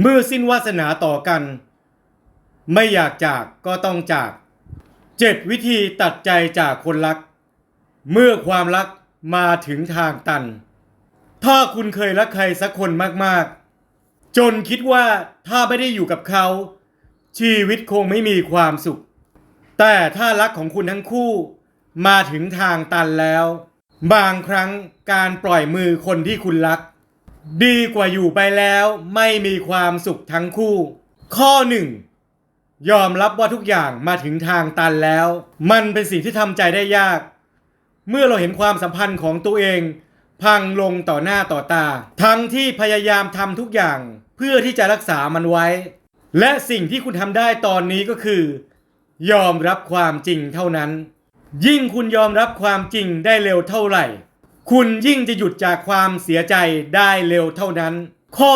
เมื่อสิ้นวาสนาต่อกัน ไม่อยากจากก็ต้องจากเจ็ดวิธีตัดใจจากคนรัก เมื่อความรักมาถึงทางตัน ถ้าคุณเคยรักใครสักคนมากๆ จนคิดว่าถ้าไม่ได้อยู่กับเขา ชีวิตคงไม่มีความสุข แต่ถ้ารักของคุณทั้งคู่มาถึงทางตันแล้ว บางครั้งการปล่อยมือคนที่คุณรัก ดีกว่าอยู่ไปแล้วไม่มีความสุขทั้งคู่ ข้อหนึ่งยอมรับว่าทุกอย่างมาถึงทางตันแล้ว มันเป็นสิ่งที่ทำใจได้ยาก เมื่อเราเห็นความสัมพันธ์ของตัวเอง พังลงต่อหน้าต่อตา ทั้งที่พยายามทำทุกอย่างเพื่อที่จะรักษามันไว้ และสิ่งที่คุณทำได้ตอนนี้ก็คือ ยอมรับความจริงเท่านั้น ยิ่งคุณยอมรับความจริงได้เร็วเท่าไหร่ คุณยิ่งจะหยุดจากความเสียใจได้เร็วเท่านั้น ข้อ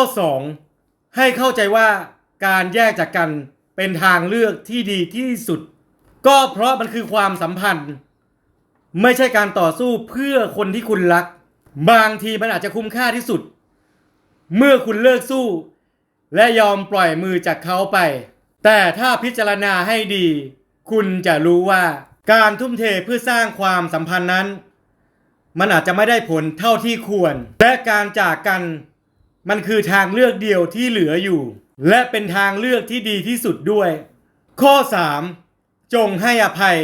2 ให้เข้าใจว่าการแยกจากกันเป็นทางเลือกที่ดีที่สุด ก็เพราะมันคือความสัมพันธ์ ไม่ใช่การต่อสู้เพื่อคนที่คุณรัก บางทีมันอาจจะคุ้มค่าที่สุด เมื่อคุณเลิกสู้ และยอมปล่อยมือจากเขาไป แต่ถ้าพิจารณาให้ดี คุณจะรู้ว่าการทุ่มเทเพื่อสร้างความสัมพันธ์นั้น มันอาจจะไม่ได้ผลเท่าที่ควร และการจากกันมันคือทางเลือกเดียวที่เหลืออยู่ และเป็นทางเลือกที่ดีที่สุดด้วย ข้อ 3 จงให้อภัย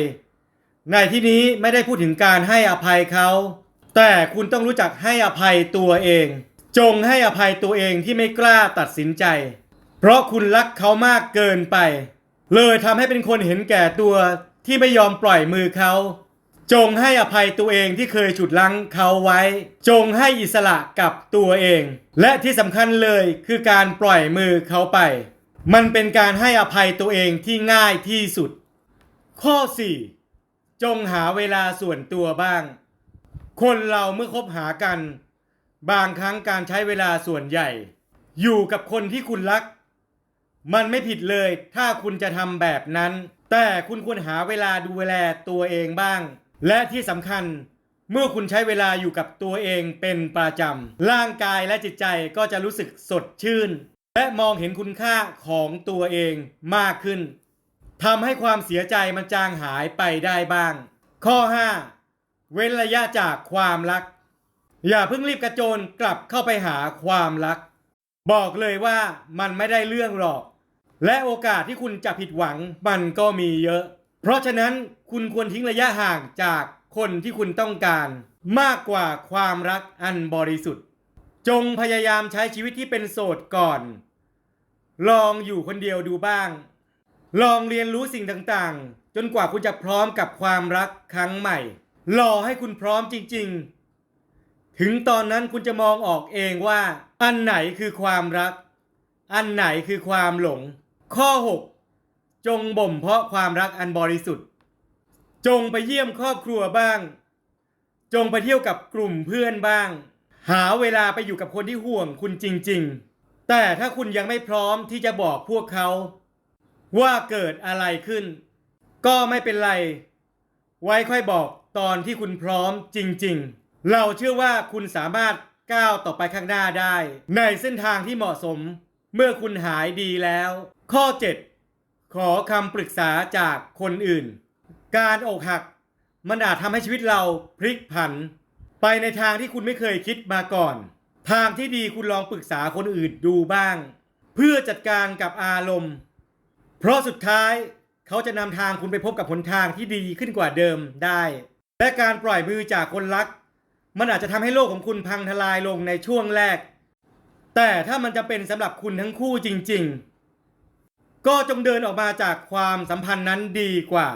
ในที่นี้ไม่ได้พูดถึงการให้อภัยเขา แต่คุณต้องรู้จักให้อภัยตัวเอง จงให้อภัยตัวเองที่ไม่กล้าตัดสินใจ เพราะคุณรักเขามากเกินไป เลยทำให้เป็นคนเห็นแก่ตัวที่ไม่ยอมปล่อยมือเขา จงให้อภัยตัวเองที่เคยฉุดลั้งเขาไว้ จงให้อิสระกับตัวเอง และที่สำคัญเลยคือการปล่อยมือเขาไป มันเป็นการให้อภัยตัวเองที่ง่ายที่สุด ข้อ 4 จงหาเวลาส่วนตัวบ้าง คนเราเมื่อคบหากัน บางครั้งการใช้เวลาส่วนใหญ่ อยู่กับคนที่คุณรัก มันไม่ผิดเลยถ้าคุณจะทำแบบนั้น แต่คุณควรหาเวลาดูแลตัวเองบ้าง และที่สำคัญเมื่อคุณใช้เวลาอยู่กับตัวเองเป็นประจำ ร่างกายและจิตใจก็จะรู้สึกสดชื่น และมองเห็นคุณค่าของตัวเองมากขึ้นทำให้ความเสียใจมันจางหายไปได้บ้าง ข้อ 5 เว้นระยะจากความรัก อย่าเพิ่งรีบกระโจนกลับเข้าไปหาความรัก บอกเลยว่ามันไม่ได้เรื่องหรอก และโอกาสที่คุณจะผิดหวังมันก็มีเยอะ ราะฉะนั้นคุณควรทิ้งระยะห่างจากคนที่คุณต้องการ มากกว่าความรักอันบริสุทธิ์ จงพยายามใช้ชีวิตที่เป็นโสดก่อน ลองอยู่คนเดียวดูบ้าง ลองเรียนรู้สิ่งต่างๆ จนกว่าคุณจะพร้อมกับความรักครั้งใหม่ รอให้คุณพร้อมจริง ๆ ถึงตอนนั้นคุณจะมองออกเองว่า อันไหนคือความรัก อันไหนคือความหลง ข้อ 6 จงบ่มเพาะความรักอันบริสุทธิ์ จงไปเยี่ยมครอบครัวบ้าง จงไปเที่ยวกับกลุ่มเพื่อนบ้าง หาเวลาไปอยู่กับคนที่ห่วงคุณจริง ๆ แต่ถ้าคุณยังไม่พร้อมที่จะบอกพวกเขา ว่าเกิดอะไรขึ้น ก็ไม่เป็นไร ไว้ค่อยบอกตอนที่คุณพร้อมจริง ๆ เราเชื่อว่าคุณสามารถก้าวต่อไปข้างหน้าได้ ในเส้นทางที่เหมาะสม เมื่อคุณหายดีแล้ว ข้อ 7 ขอคำปรึกษาจากคนอื่น การอกหักมันอาจทำให้ชีวิตเราพลิกผัน ไปในทางที่คุณไม่เคยคิดมาก่อน ทางที่ดีคุณลองปรึกษาคนอื่นดูบ้าง เพื่อจัดการกับอารมณ์ เพราะสุดท้ายเขาจะนำทางคุณไปพบกับหนทางที่ดีขึ้นกว่าเดิมได้ และการปล่อยมือจากคนรัก มันอาจจะทำให้โลกของคุณพังทลายลงในช่วงแรก แต่ถ้ามันจะเป็นสำหรับคุณทั้งคู่จริง ๆ ก็จงเดินออกมาจากความสัมพันธ์นั้นดีกว่า